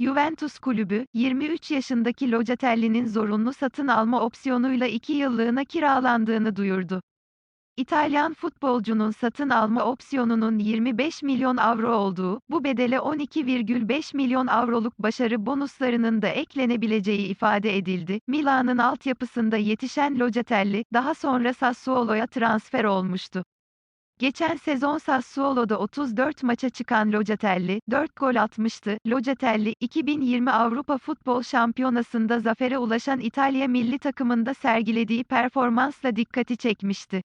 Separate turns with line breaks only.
Juventus kulübü, 23 yaşındaki Locatelli'nin zorunlu satın alma opsiyonuyla 2 yıllığına kiralandığını duyurdu. İtalyan futbolcunun satın alma opsiyonunun 25 milyon avro olduğu, bu bedele 12,5 milyon avroluk başarı bonuslarının da eklenebileceği ifade edildi. Milan'ın altyapısında yetişen Locatelli, daha sonra Sassuolo'ya transfer olmuştu. Geçen sezon Sassuolo'da 34 maça çıkan Locatelli, 4 gol atmıştı. Locatelli, 2020 Avrupa Futbol Şampiyonası'nda zafere ulaşan İtalya milli takımında sergilediği performansla dikkati çekmişti.